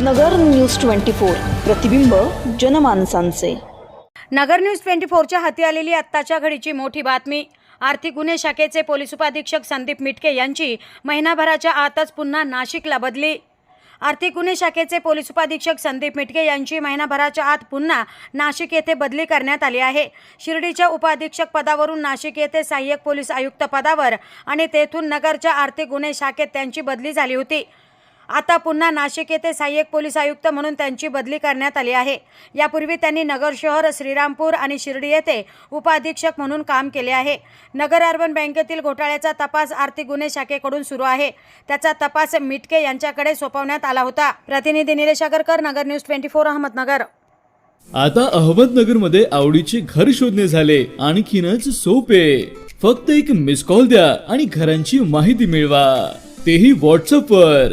नगर news twenty four. प्रतिबिंब जनमानसांचे. नगर news twenty फोरच्या हाती आलेली आत्ताच्या घडीची मोठी बातमी. आर्थिक गुन्हे शाखेचे पोलीस उपाधीक्षक संदीप मिटके यांची महिनाभराच्या आतच पुन्हा नाशिकला बदली. आर्थिक गुन्हे शाखेचे पोलीस उपाधीक्षक संदीप मिटके यांची महिनाभराच्या आत पुन्हा नाशिक येथे बदली करण्यात आली आहे. शिर्डीच्या उपाधीक्षक पदावरून नाशिक येथे सहाय्यक पोलीस आयुक्त पदावर आणि तेथून नगरच्या आर्थिक गुन्हे शाखेत त्यांची बदली झाली होती. आता पुन्हा नाशिक येथे सहाय्यक पोलीस आयुक्त म्हणून त्यांची बदली करण्यात आली आहे. यापूर्वी त्यांनी नगर शहर श्रीरामपूर आणि शिर्डी येथे उपाधीक्षक म्हणून काम केले आहे. नगर अर्बन बँकेतील घोटाळ्याचा तपास आर्थिक गुन्हे शाखेकडून सुरू आहे. त्याचा तपास मिटके यांच्याकडे सोपवण्यात आला होता. प्रतिनिधी Nilesh Agarkar Nagar news twenty four Ahmednagar. आता अहमदनगरमध्ये आवडीचे घर शोधणे झाले. आणखीनच सोपे. फक्त एक मिस कॉल द्या आणि घरांची माहिती मिळवा. तेही व्हॉट्सअप वर